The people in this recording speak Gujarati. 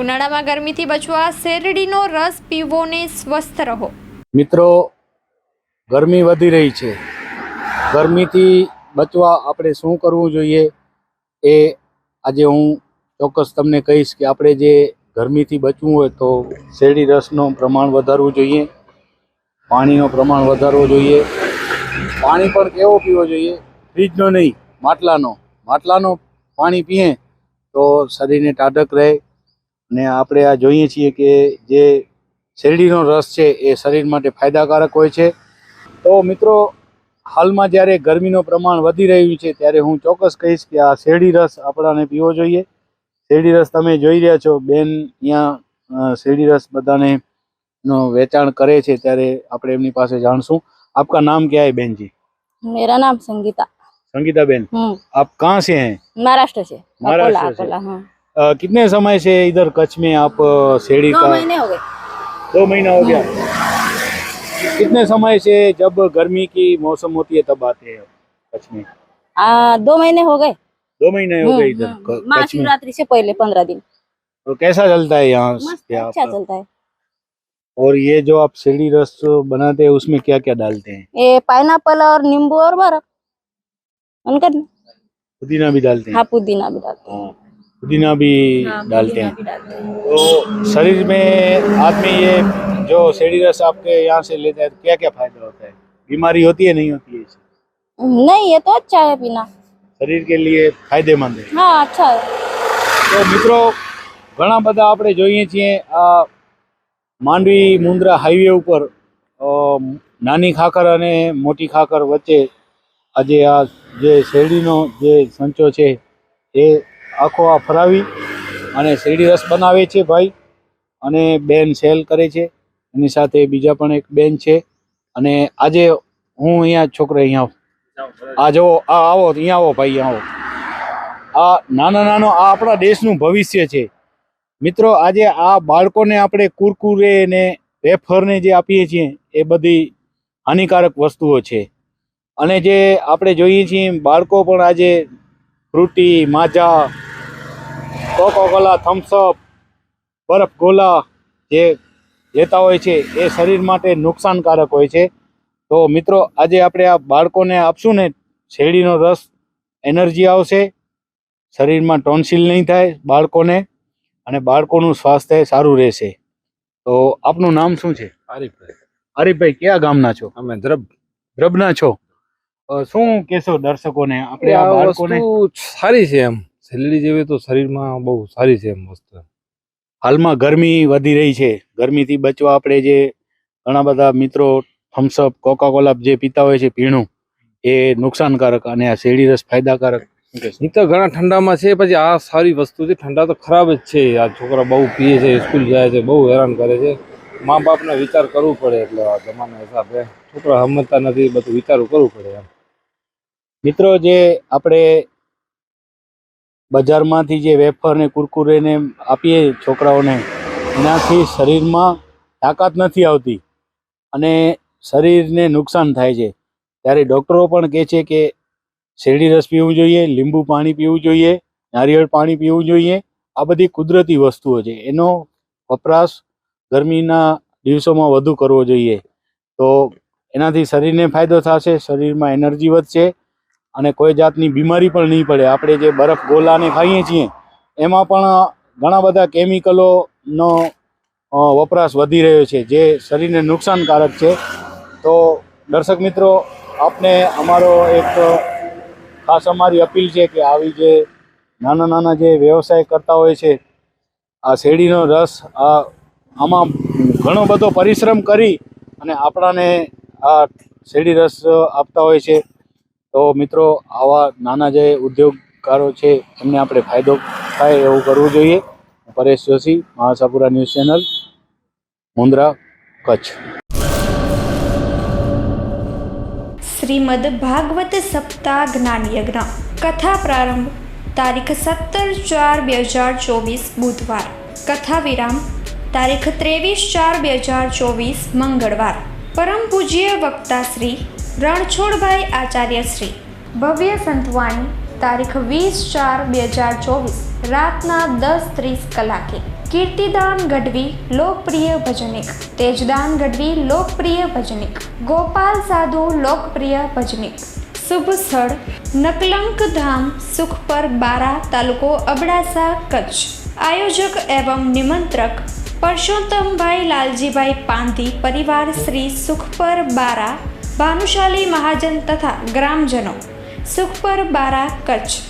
ઉનાળામાં ગરમીથી બચવા શેરડીનો રસ પીવો ને સ્વસ્થ રહો. મિત્રો, ગરમી વધી રહી છે. ગરમીથી બચવા આપણે શું કરવું જોઈએ એ આજે હું ચોક્કસ તમને કહીશ કે આપણે જે ગરમીથી બચવું હોય તો શેરડી રસનું પ્રમાણ વધારવું જોઈએ. પાણીનું પ્રમાણ વધારવું જોઈએ. પાણી પણ કેવો પીવો જોઈએ? ફ્રીજનો નહીં, માટલાનો. માટલાનો પાણી પીએ તો શરીરને ટાઢક રહે. અને આપણે આ જોઈએ છીએ કે જે શેરડીનો રસ છે એ શરીર માટે ફાયદાકારક હોય છે તો મિત્રો હાલમાં જ્યારે ગરમીનું પ્રમાણ વધી રહ્યું છે ત્યારે હું ચોક્કસ કહીશ કે આ શેરડી રસ આપણાને પીવો જોઈએ શેરડી રસ તમે જોઈ રહ્યા છો બેન અહીંયા અ, શેરડી રસ બધાને નો વેચાણ કરે છે ત્યારે આપણે એમની પાસે જાણશું આપકા નામ क्या है बहन जी मेरा नाम संगीता संगीता बहन हम्म आप कहाँ से हैं महाराष्ट्र से महाराष्ट्र अकोला से। अकोला हाँ अ, कितने समय से इधर कच्छ में आप दो का महीने हो गए। दो महीना हो गया। कितने समय से जब गर्मी की मौसम होती है तब आते हैं कच्छ में? आ, दो महीने हो गए। दो महीने हो हम्म, गए इधर हम्म, में महाशिवरात्रि से पहले पंद्रह दिन। तो कैसा चलता है यहाँ अच्छा चलता है। और ये जो आप शेरडी रस बनाते हैं उसमें क्या क्या डालते हैं? ये पाइनएप्पल और नींबू और बर्फ़। उनका पुदीना भी डालते हैं? हाँ पुदीना भी डालते हैं। हाँ, पुदीना भी हाँ, डालते पुदीना हैं भी डालते हैं तो शरीर में आदमी ये जो शेरडी रस आपके यहाँ से लेता है तो क्या क्या फायदा होता है बीमारी होती है नहीं होती है इससे नहीं ये तो अच्छा है पीना શરીર કે લીએ ફાયદેમંદ है हाँ अच्छा है તો મિત્રો ઘણા બધા આપણે જોઈએ છીએ આ માંડવી મુન્દ્રા હાઈવે ઉપર અ, નાની ખાખર અને મોટી ખાખર વચ્ચે આજે આ જે શેરડીનો જે સંચો છે એ આખો આ ફરાવી અને શેરડી રસ બનાવે છે ભાઈ. અને બેન સેલ કરે છે. એની સાથે બીજા પણ એક બેન છે. અને આજે હું અહીંયા છોકરા અહીંયા આ જો, આ આવો, અહીંયા આવો ભાઈ આવો. આ નાના નાનો, આ આપણા દેશનું ભવિષ્ય છે. મિત્રો, આજે આ બાળકોને આપણે કુરકુરે ને વેફરને જે આપીએ છીએ, એ બધી હાનિકારક વસ્તુઓ છે. અને જે આપણે જોઈએ છીએ, બાળકો પણ આજે ફ્રૂટી માજા કોકોકોલા થમ્સઅપ બરફ ગોલા જે લેતા હોય છે એ શરીર માટે નુકસાનકારક હોય છે. તો મિત્રો આજે આપણે આ બાળકોને આપશું ને શેરડીનો રસ એનર્જી આવશે. શરીરમાં ટોન્સિલ નહીં થાય બાળકોને અને બાળકોનું સ્વાસ્થ્ય સારું રહેશે. તો આપનું નામ શું છે? આરીફભાઈ. હરીફભાઈ કયા ગામના છો? અમે દ્રબ દ્રબના છો? શું કેશો દર્શકોને? આપણે આ બાળકોને? સારી છે એમ. સેલેરી જેવી તો શરીરમાં બહુ સારી છે એમ વસ્તુ હાલમાં ગરમી વધી રહી છે. ગરમીથી બચવા આપણે જે ઘણા બધા મિત્રો થમ્સઅપ કોકાકોલા જે પીતા હોય છે પીણું એ નુકસાનકારક અને આ શેરડી રસ ફાયદાકારક. એ તો ઘણા ઠંડામાં છે પછી આ સારી વસ્તુ છે. ઠંડા તો ખરાબ જ છે. આ છોકરા બહુ પીએ છે સ્કૂલ જાય છે બહુ હેરાન કરે છે. મા બાપને વિચાર કરવું પડે એટલે આ જમાના હિસાબે. છોકરા સમજતા નથી બધું વિચારવું કરવું પડે એમ. મિત્રો, જે આપણે બજારમાંથી જે વેફર ને કુરકુરે ને આપીએ છોકરાઓને, એનાથી શરીરમાં તાકાત નથી આવતી અને શરીરને નુકસાન થાય છે. ત્યારે ડૉક્ટરો પણ કહે છે કે શેરડી રસ પીવું જોઈએ, લીંબુ પાણી પીવું જોઈએ, નારિયેળ પાણી પીવું જોઈએ. આ બધી કુદરતી વસ્તુઓ છે. એનો વપરાશ ગરમીના દિવસોમાં વધુ કરવો જોઈએ. તો એનાથી શરીરને ફાયદો થશે, શરીરમાં એનર્જી વધશે અને કોઈ જાતની બીમારી પણ નહીં પડે. આપણે જે બરફ ગોલાને ખાઈએ છીએ, એમાં પણ ઘણા બધા કેમિકલોનો વપરાશ વધી રહ્યો છે, જે શરીરને નુકસાનકારક છે. તો દર્શક મિત્રો, આપને અમારો એક ખાસ અમારી અપીલ છે કે આવી જે નાના નાના જે વ્યવસાય કરતા હોય છે, આ શેરડીનો રસ, આ, આમાં ઘણો બધો પરિશ્રમ કરી અને આપણાને આ શેરડી રસ આપતા હોય છે. તો મિત્રો, આવા નાના જે ઉદ્યોગકારો છે, એમને આપણે ફાયદો થાય એવું કરવું જોઈએ. પરેશ જોશી, મહાસાપુરા ન્યૂઝ ચેનલ મુન્દ્રા કચ્છ. શ્રીમદ ભાગવત સપ્તાહ જ્ઞાન યજ્ઞ. કથા પ્રારંભ, તારીખ સત્તર ચાર બે હજાર ચોવીસ, બુધવાર. કથા વિરામ, તારીખ ત્રેવીસ ચાર બે હજાર ચોવીસ, મંગળવાર. પરમ પૂજ્ય વક્તા શ્રી રણછોડભાઈ આચાર્ય શ્રી. ભવ્ય સંતવાણી તારીખ વીસ ચાર બે હજાર ચોવીસ, રાતના દસ ત્રીસ કલાકે. કીર્તિદાન ગઢવી, લોકપ્રિય ભજનિક. તેજદાન ગઢવી, લોકપ્રિય ભજનિક. ગોપાલ સાધુ, લોકપ્રિય ભજનિક. શુભ સ્થળ, નકલંક ધામ, સુખપર બારા, તાલુકો અબડાસા, કચ્છ. આયોજક એવં નિમંત્રક, પરસોત્તમભાઈ લાલજીભાઈ પાંધી, પરિવાર શ્રી સુખપર બારા ભાનુશાલી મહાજન તથા ગ્રામજનો. સુખપર બારા કચ્છ.